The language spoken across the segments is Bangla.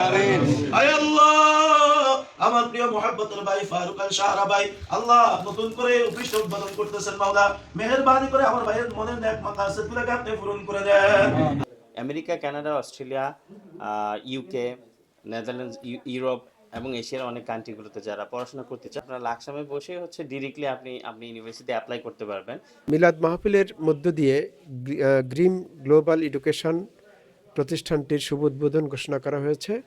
আয় আল্লাহ আমার প্রিয় মোহাব্বতের ভাই ফারুক আল শাহরা ভাই আল্লাহ নতুন করে উদ্বোধন করতেছেন মাওলা। মেহেরবানি করে আমার ভাইয়ের মনের ন্যাক আপনি পূরণ করে দেন। America Canada Australia UK Netherlands Europe এবং এশিয়ার অনেক কান্ট্রিগুলোতে যারা পড়াশোনা করতে চান আপনারা লাকসামে বসে হচ্ছে ডিরেক্টলি আপনি আপনি ইউনিভার্সিটি অ্যাপ্লাই করতে পারবেন। মিলাদ মাহফিলের মধ্য দিয়ে গ্রি- গ্রিম গ্লোবাল এডুকেশন প্রতিষ্ঠানটির শুভ উদ্বোধন ঘোষণা করা হয়েছে।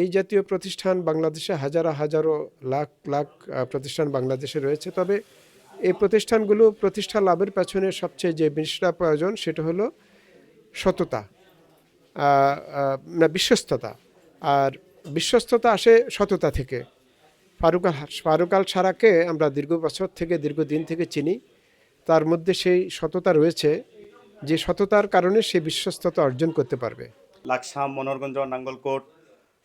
এই জাতীয় প্রতিষ্ঠান বাংলাদেশে হাজারো হাজারো লাখ লাখ প্রতিষ্ঠান বাংলাদেশে রয়েছে। তবে এই প্রতিষ্ঠানগুলো প্রতিষ্ঠা লাভের পেছনে সবচেয়ে যে জিনিসটা প্রয়োজন সেটা হলো সততা না, বিশ্বস্ততা। আর বিশ্বস্ততা আসে সততা থেকে। ফারুক আল ফারুক আল সারাকে আমরা দীর্ঘ বছর থেকে, দীর্ঘদিন থেকে চিনি। তার মধ্যে সেই সততা রয়েছে, যে সততার কারণে সে বিশ্বস্ততা অর্জন করতে পারবে। লাকসাম মনোরগঞ্জ নাঙ্গলকোট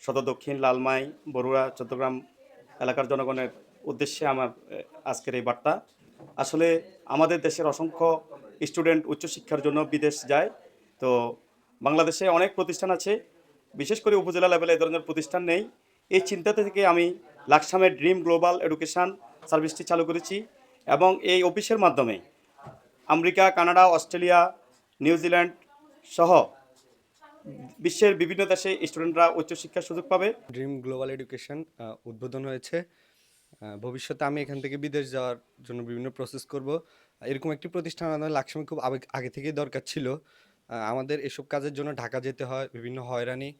সদর দক্ষিণ লালমাই, বরুড়া, চট্টগ্রাম এলাকার জনগণের উদ্দেশ্যে আমার আজকের এই বার্তা। আসলে আমাদের দেশের অসংখ্য স্টুডেন্ট উচ্চশিক্ষার জন্য বিদেশ যায়। তো বাংলাদেশে অনেক প্রতিষ্ঠান আছে, বিশেষ করে উপজেলা লেভেলে এই ধরনের প্রতিষ্ঠান নেই। এই চিন্তা থেকে আমি লাকসামের ড্রিম গ্লোবাল এডুকেশন সার্ভিসটি চালু করেছি এবং এই অফিসের মাধ্যমে আমেরিকা, কানাডা, অস্ট্রেলিয়া, নিউজিল্যান্ড সহ বিশ্বের বিভিন্ন দেশে স্টুডেন্টরা উচ্চশিক্ষার সুযোগ পাবে। ড্রিম গ্লোবাল এডুকেশন উদ্বোধন হয়েছে। ভবিষ্যতে আমি এখান থেকে বিদেশ যাওয়ার জন্য বিভিন্ন প্রসেস করব। এরকম একটি প্রতিষ্ঠান আমাদের লাকসামে খুব আবে- আগে থেকেই দরকার ছিল। আমাদের এসব কাজের জন্য ঢাকা যেতে হয় বিভিন্ন হয়রানি।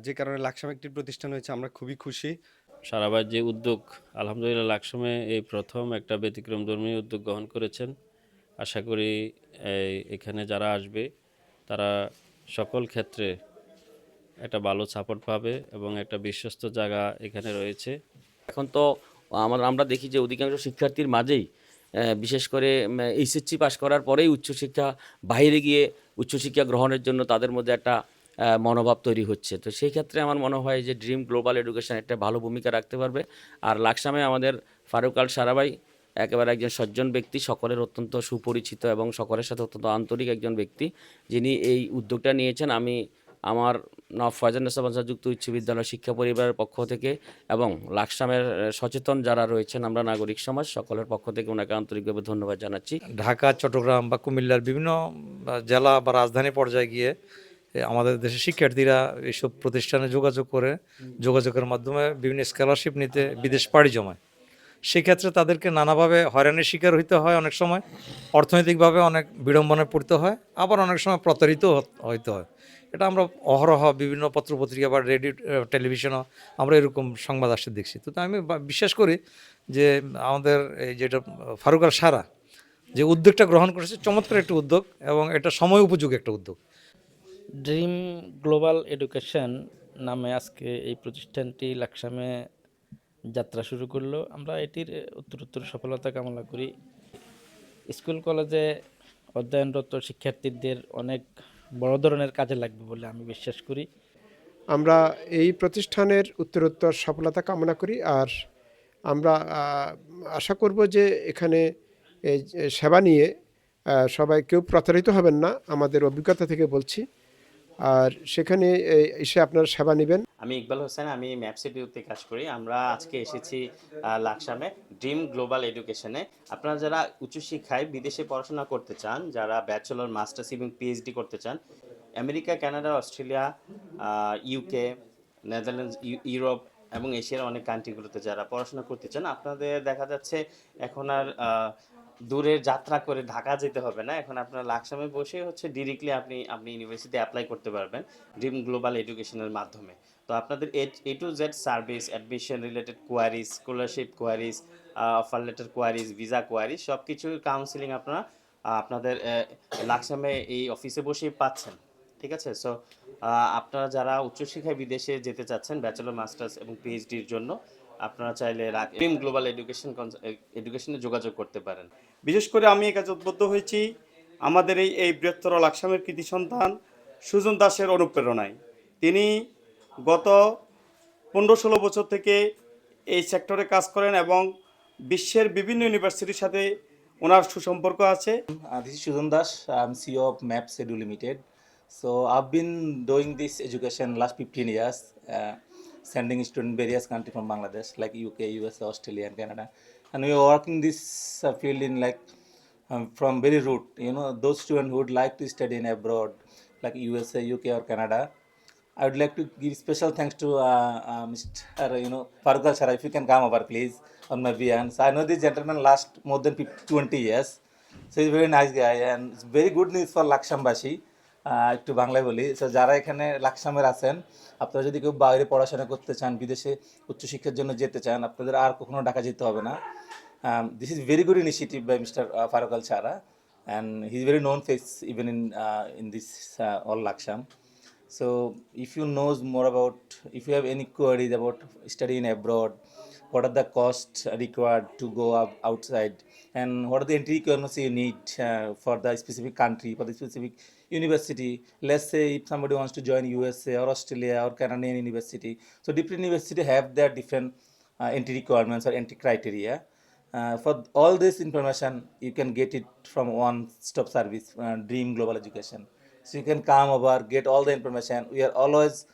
যে কারণে লাকসাম একটি প্রতিষ্ঠান হয়েছে আমরা খুবই খুশি। সারাবার যে উদ্যোগ আলহামদুলিল্লাহ লাকসমে এই প্রথম একটা ব্যতিক্রমধর্মী উদ্যোগ গ্রহণ করেছেন। আশা করি এখানে যারা আসবে তারা সকল ক্ষেত্রে একটা ভালো সাপোর্ট পাবে এবং একটা বিশ্বস্ত জায়গা এখানে রয়েছে। এখন তো আমরা আমরা দেখি যে অধিকাংশ শিক্ষার্থীর মাঝেই বিশেষ করে এইচএসসি পাশ করার পরেই উচ্চশিক্ষা, বাইরে গিয়ে উচ্চশিক্ষা গ্রহণের জন্য তাদের মধ্যে একটা মনোভাব তৈরি হচ্ছে। তো সেই ক্ষেত্রে আমার মনে হয় যে ড্রিম গ্লোবাল এডুকেশন একটা ভালো ভূমিকা রাখতে পারবে। আর লাকসামে আমাদের ফারুক আল সারাবাই একেবারে একজন সজ্জন ব্যক্তি সকলের অত্যন্ত সুপরিচিত এবং সকলের সাথে অত্যন্ত আন্তরিক একজন ব্যক্তি যিনি এই উদ্যোগটা নিয়েছেন। আমি আমার নব ফয়জান্নেসা যুক্ত উচ্চ বিদ্যালয় শিক্ষা পরিবারের পক্ষ থেকে এবং লাকসামের সচেতন যারা রয়েছেন আমরা নাগরিক সমাজ সকলের পক্ষ থেকে ওনাকে আন্তরিকভাবে ধন্যবাদ জানাচ্ছি। ঢাকা চট্টগ্রাম বা কুমিল্লার বিভিন্ন জেলা বা রাজধানী পর্যায়ে গিয়ে আমাদের দেশের শিক্ষার্থীরা এইসব প্রতিষ্ঠানে যোগাযোগ করে যোগাযোগের মাধ্যমে বিভিন্ন স্কলারশিপ নিতে বিদেশ পাড়ি জমায়। সেক্ষেত্রে তাদেরকে নানাভাবে হয়রানির শিকার হইতে হয় অনেক সময়। অর্থনৈতিকভাবে অনেক বিড়ম্বনায় পড়তে হয়, আবার অনেক সময় প্রতারিত হইতে হয়। এটা আমরা অহরহ বিভিন্ন পত্রপত্রিকা বা রেডিও টেলিভিশনও আমরা এরকম সংবাদ আসতে দেখছি। তো আমি বিশ্বাস করি যে আমাদের এই যেটা ফারুক আল সারা, যে উদ্যোগটা গ্রহণ করেছে চমৎকার একটা উদ্যোগ এবং এটা সময় উপযোগী একটা উদ্যোগ। ড্রিম গ্লোবাল এডুকেশন নামে আজকে এই প্রতিষ্ঠানটি লাকসামে যাত্রা শুরু করল। আমরা এটির উত্তরোত্তর সফলতা কামনা করি। স্কুল, কলেজে অধ্যয়নরত শিক্ষার্থীদের অনেক বড় ধরনের কাজে লাগবে বলে আমি বিশ্বাস করি। আমরা এই প্রতিষ্ঠানের উত্তরোত্তর সফলতা কামনা করি আর আমরা আশা করব যে এখানে সেবা নিয়ে সবাই কেউ প্রতারিত হবেন না। আমাদের অভিজ্ঞতা থেকে বলছি। আর সেখানে এসে আপনারা সেবা নেবেন। আমি ইকবাল হোসেন, আমি ম্যাপ সিটিতে কাজ করি। আমরা আজকে এসেছি লাকসামে, ড্রিম গ্লোবাল এডুকেশনে। আপনারা যারা উচ্চশিক্ষায় বিদেশে পড়াশোনা করতে চান, যারা ব্যাচেলর, মাস্টার্স এবং পিএইচডি করতে চান, America, Canada, Australia UK, Netherlands, you- Europe এবং এশিয়ার অনেক কান্ট্রিগুলোতে যারা পড়াশোনা করতে চান, আপনাদের দেখা যাচ্ছে এখন আর দূরের যাত্রা করে ঢাকা যেতে হবে না। এখন আপনার লাকসামে বসে হচ্ছে ডিরেক্টলি আপনি আপনি ইউনিভার্সিটি অ্যাপ্লাই করতে পারবেন, ড্রিম গ্লোবাল এডুকেশনের মাধ্যমে। তো আপনাদের A to Z service admission related queries scholarship queries offer letter queries visa queries সব কিছুর কাউন্সিলিং আপনারা আপনাদের লাকসামে এই অফিসে বসেই পাচ্ছেন, ঠিক আছে? সো আপনারা যারা উচ্চশিক্ষায় বিদেশে যেতে চাচ্ছেন ব্যাচেলর মাস্টার্স এবং পিএইচডির জন্য, আপনারা চাইলে ড্রিম গ্লোবাল এডুকেশন এডুকেশনে যোগাযোগ করতে পারেন। বিশেষ করে আমি এই কাজে উদ্বুদ্ধ হয়েছি, আমাদের এই এই বৃহত্তর লাকসামের কৃতি সন্তান সুজন দাসের অনুপ্রেরণায়। তিনি গত পনেরো ষোলো বছর থেকে এই সেক্টরে কাজ করেন এবং বিশ্বের বিভিন্ন ইউনিভার্সিটির সাথে ওনার সুসম্পর্ক আছে। Sujan Das I C of map edu limited so I been doing this education last fifteen years sending student various country from Bangladesh like UK US Australia and Canada and you working this field in like from very root you know those student who'd like to study in abroad like USA UK or Canada I would like to give special thanks to uh, uh, Mr. You know Farooq Al. If you can come over, please, on my behalf. So I know this gentleman last more than 50 20 years. So he's a very nice guy and it's very good news for ah, একটু বাংলায় বলি সো যারা এখানে লাকসামের আছেন আপনারা যদি কেউ বাইরে পড়াশোনা করতে চান বিদেশে উচ্চশিক্ষার জন্য যেতে চান আপনাদের আর কখনো ঢাকা যেতে হবে না this is very good initiative by mister Faruk Al Chara and he is very known face even in in this all Laksam So if you knows more about, if you have any queries about studying abroad, what are the costs required to go up outside, and what are the entry requirements you need uh, for the specific country, for the specific university. Let's say if somebody wants to join USA or Australia or Canadian university, so different university have their different uh, entry requirements or entry criteria. Uh, for all this information, you can get it from one-stop service, uh, Dream Global Education. So you can come over, get all the information. We are always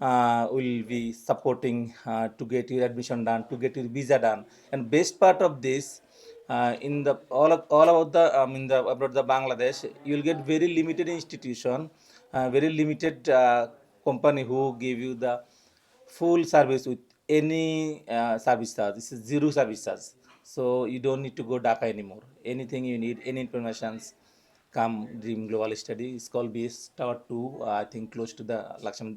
uh, will be supporting uh, to get your admission done, to get your visa done. And best part of this, uh, in the all of, all about the um, in the about the Bangladesh, you'll get very limited institution, uh, very limited uh, company who give you the full service with any uh, service charge. This is zero service charge. So you don't need to go Dhaka anymore. Anything you need, any informations, come Dream Global Study. It's called BS Tower 2, uh, I think close to the Laksham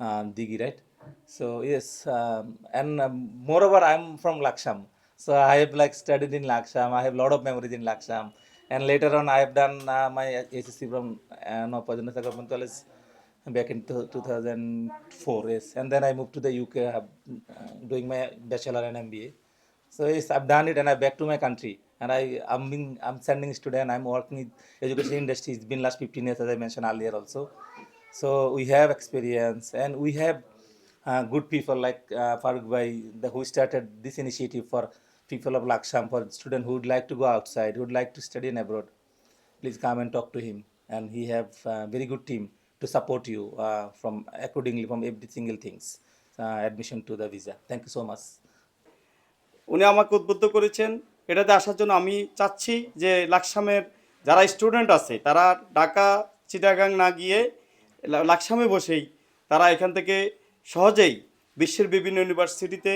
uh, Digi, right? So yes, um, and um, moreover, I'm from Laksham. So I have like studied in Laksham. I have a lot of memories in Laksham. And later on, I have done uh, my HSC from uh, no, Government College back in two- 2004. Yes, and then I moved to the UK, uh, doing my bachelor and MBA. So yes, I've done it, and I'm back to my country. And I, I'm being, I'm sending student. I'm working in education industry. It's been last 15 years, as I mentioned earlier, also. So we have experience, and we have uh, good people like uh, Farooq Bhai, the, who started this initiative for people of Laksham, for students who would like to go outside, who would like to study in abroad. Please come and talk to him, and he have a very good team to support you uh, from accordingly from every single things, uh, admission to the visa. Thank you so much. উনি আমাকে উদ্বুদ্ধ করেছেন এটাতে আসার জন্য আমি চাচ্ছি যে লাকসামের যারা স্টুডেন্ট আছে, তারা ঢাকা, চিটাগাং না গিয়ে লাকসামে বসেই তারা এখান থেকে সহজেই বিশ্বের বিভিন্ন ইউনিভার্সিটিতে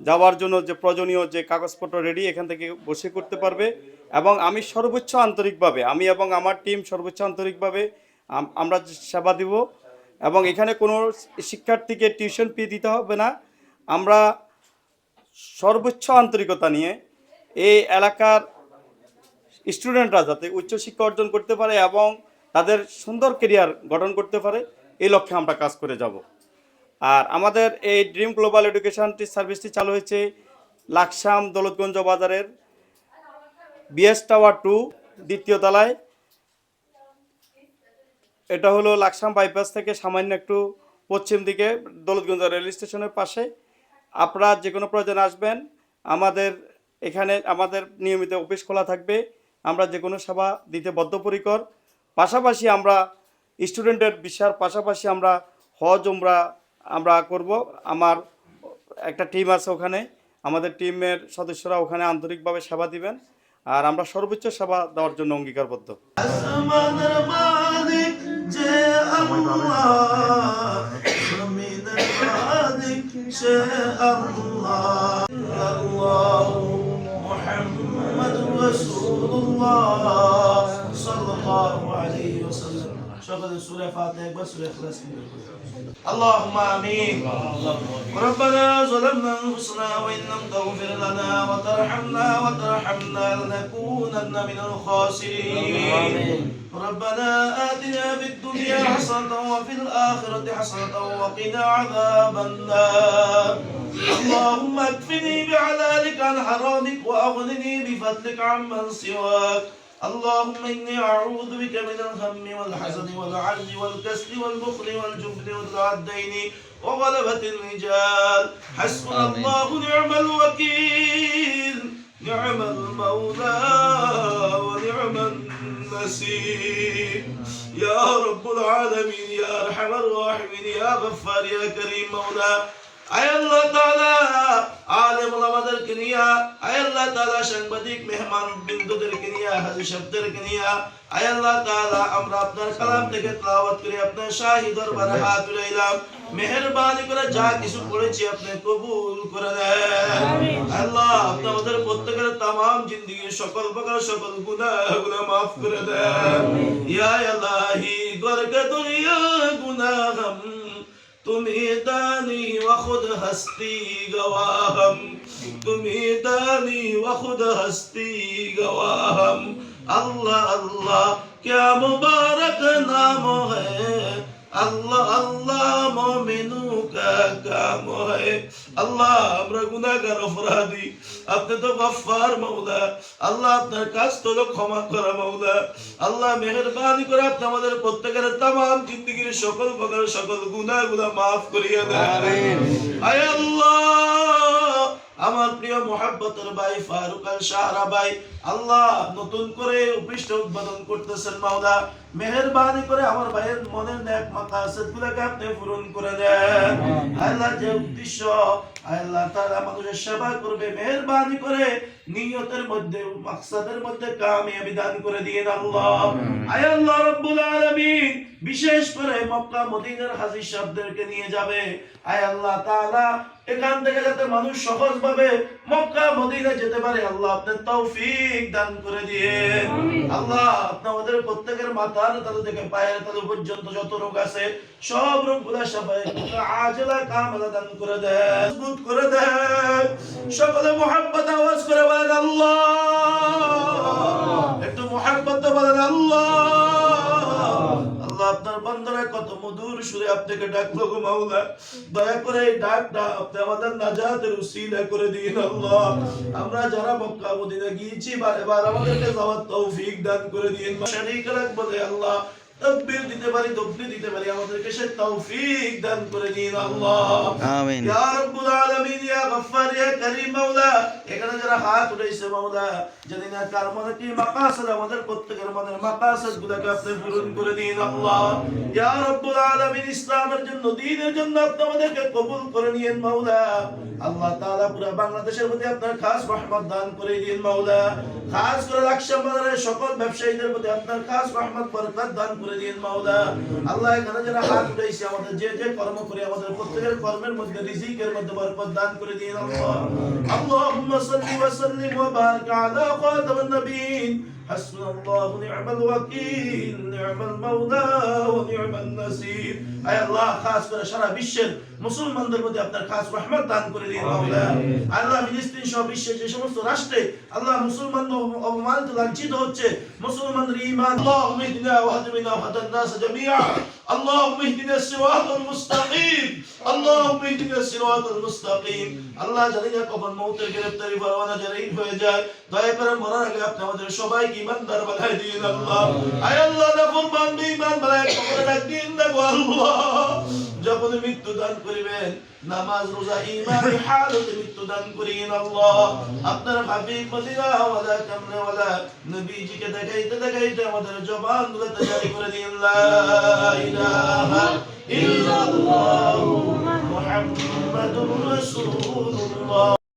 যাওয়ার জন্য যে প্রয়োজনীয় যে কাগজপত্র রেডি এখান থেকে বসে করতে পারবে এবং আমি সর্বোচ্চ আন্তরিকভাবে, আমি এবং আমার টিম সর্বোচ্চ আন্তরিকভাবে আমরা সেবা দিব এবং এখানে কোনো শিক্ষার্থীকে টিউশন ফি দিতে হবে না। আমরা সর্বোচ্চ আন্তরিকতা নিয়ে এই এলাকার স্টুডেন্টরা যাতে উচ্চশিক্ষা অর্জন করতে পারে এবং তাদের সুন্দর কেরিয়ার গঠন করতে পারে, এই লক্ষ্যে আমরা কাজ করে যাব। আর আমাদের এই ড্রিম গ্লোবাল এডুকেশনটি সার্ভিসটি চালু হয়েছে লাকসাম দৌলতগঞ্জ বাজারের বিএস টাওয়ার টু দ্বিতীয় তলায়। এটা হলো লাকসাম বাইপাস থেকে সামান্য একটু পশ্চিম দিকে দৌলতগঞ্জ রেল স্টেশনের পাশে। আপনারা যে কোনো প্রয়োজনে আসবেন। আমাদের এখানে আমাদের নিয়মিত অফিস খোলা থাকবে। আমরা যে কোনো সেবা দিতে বদ্ধপরিকর। পাশাপাশি আমরা স্টুডেন্টের বিষয়ের পাশাপাশি আমরা হজ, উমরা আমরা করব। আমার একটা টিম আছে ওখানে। আমাদের টিমের সদস্যরা ওখানে আন্তরিকভাবে সেবা দিবেন। আর আমরা সর্বোচ্চ সেবা দেওয়ার জন্য অঙ্গীকারবদ্ধ। সে আল্লাহ شغل سورة فاتحة بس سورة اللهم آمين. ربنا ظلمنا أنفسنا وإن لم تغفر لنا وترحمنا وترحمنا لنكونن من الخاسرين. ربنا آتنا في الدنيا حسنة وفي الآخرة حسنة وقنا عذاب النار. اللهم اكفني بحلالك عن حرامك وأغنني بفضلك عمن سواك. اللهم إني أعوذ بك من الهم والحزن والعجز والكسل والبخل والجبن وذرع الدين وغلبة الرجال. حسبنا الله نعم الوكيل نعم المولى ونعم النسيم. يا رب العالمين يا أرحم الراحمين يا غفار يا كريم مولا আয় আল্লাহ তাআলা আলেম ওলামাদেরকে নিয়া আয় আল্লাহ তাআলা সাংবাদিক মেহমান বিন্দুদেরকে নিয়া হাজী সাহেবদেরকে নিয়া আয় আল্লাহ তাআলা আমরা আপনার কালাম থেকে তেলাওয়াত করে আপনার শাহী দরবারে হাত উলাইলাম মেহেরবানি করে যা কিছু পড়েছি আপনি কবুল করে দেন আল্লাহ আপনি আমাদের প্রত্যেকের তামাম জিন্দগির সকল প্রকার সকল গুনাহগুলো মাফ করে দেন। ইয়া ইলাহি গরক দুনিয়া तुम्हें दानी व खुद हस्ती गवाहम तुम्हें दानी व खुद हस्ती गवाहम अल्लाह अल्लाह क्या मुबारक नाम है আল্লাহ আল্লাহ মমিনু কাম হয় আল্লাহ আমরা গুনাহগার অপরাধী। আপনি তো গফফার মাওলা। আল্লাহ আপনার কাজ তো ক্ষমা করা মাওলা। আল্লাহ মেহেরবানি করে আপনি আমাদের প্রত্যেকের তামাম জিন্দগির সকল প্রকার সকল গুনাহগুলো মাফ করিয়া দেন। আয় আল্লাহ আমার প্রিয় মোহাব্বতের ভাই ফারুক আল শাহরা ভাই আল্লাহ নতুন করে উপৃষ্ঠ উদ্বোধন করতেছেন মাওলা। মেহেরবানি করে আমার ভাইয়ের মনের ন্যাক মাকাসদ গুলাকে আপনি পূরণ করে দেন। আল্লাহ যে উদ্দেশ্য আল্লাহ তাআলা মানুষের সেবা করবে। মেহেরবানি করে নিয়তের মধ্যে মাকসাদের মধ্যে কামিয়াবি দান করে দিন আল্লাহ। আয় আল্লাহ রব্বুল আলামিন। বিশেষ করে মক্কা মদিনার হাজী সাহেবদেরকে নিয়ে যাবে। আয় আল্লাহ তাআলা এখান থেকে যাতে মানুষ সহজভাবে মক্কা মদিনা যেতে পারে। আল্লাহ আপনার তৌফিক দান করে দিয়ে আল্লাহ আপনি আমাদের প্রত্যেকের মাথার তালু থেকে পায়ের তালু পর্যন্ত যত রোগ আছে, সব রোগগুলা সবাই আজলা কামলা দান করে দেন মজবুত করে দেন সকলে মোহাব্বত আওয়াজ করে বলেন, আল্লাহ। একটু মোহাব্বত বলেন, আল্লাহ। আপনার বান্দারা কত মধুর সুরে আপনাকে ডাকলো গো মাওলা। দয়া করে এই ডাকটা আপনি আমাদের নাজাতের উসিলা করে দিন আল্লাহ। আমরা যারা মক্কা মদিনা গিয়েছি বারে বার আমাদেরকে যাওয়ার তৌফিক দান করে দিন। শরীক রাখব আল্লাহ। তকবীর দিতে পারি তকবীর দিতে পারি আমাদেরকে সে তৌফিক দান করে দিন আল্লাহ। আমিন। ইয়া রাব্বুল আলামিন ইয়া গফফার ইয়া কারীম মাওলা। এখানে যারা হাত উঠাইছে মাওলা জানি না কার মনে কি মাকাসদ আমাদের প্রত্যেকের মনের মাকাসদ গুলোকে আপনি পূরণ করে দিন আল্লাহ। ইয়া রাব্বুল আলামিন ইসলামের জন্য দ্বীনের জন্য আপনি আমাদেরকে কবুল করে নিয়েন মাওলা। আল্লাহ তাআলা পুরো বাংলাদেশের মধ্যে আপনার খাস রহমত দান করে দিন মাওলা। খাস করে সকল ব্যবসায়ীদের মধ্যে আপনার খাস রহমত বরকত দান করে দিন মাওলা আল্লাহ এখানে যারা হাত উঠাইছে আমাদের যে যে কর্ম করে আমাদের প্রত্যেকের কর্মের মধ্যে রিজিকের মধ্যে বরকত দান করে দিন আল্লাহ আল্লাহুম্মা সাল্লি ওয়া সাল্লিম ওয়া বারিক আলা খাতামিন নবিয়্যিন حسبنا الله ونعم الوكيل نعم المولى ونعم النصير আয় আল্লাহ খাস করে সারা বিশ্বের মুসলমানদের মধ্যে আপনার খাস রহমত দান করে দিন মাওলা আল্লাহ ফিলিস্তিন সহ বিশ্বের যে সমস্ত রাষ্ট্রে আল্লাহ মুসলমান অপমানিত লাঞ্ছিত হচ্ছে মুসলমানদের ঈমান اللهم اهدنا واهدنا وهد الناس جميعا اللهم اهدنا الصراط المستقيم اللهم اهدنا الصراط المستقيم আল্লাহ জানি না কখন মৌতের গ্রেফতারি পরোয়ানা জারি হয়ে যায় দয়া করে মরার আগে আপনি আমাদের সবাইকে ইমানদার বানাই দিন আল্লাহ আয় আল্লাহ না ফুরমান বেঈমান বানাই কবরে ডাক দিন দেখো আল্লাহ যখন মৃত্যুদান করিবেন নামাজ রোজা ইমান হালত মৃত্যুদান করিয়েন আল্লাহ। আপনার হাবিব প্রতিভা ওয়ালা কামনে ওয়ালা নবীজিকে দেখাইতে দেখাইতে আমাদের জবান গুলোতে জারি করে দিন লা ইলাহা ইল্লাল্লাহ। মুহাম্মাদুর রাসূলুল্লাহ।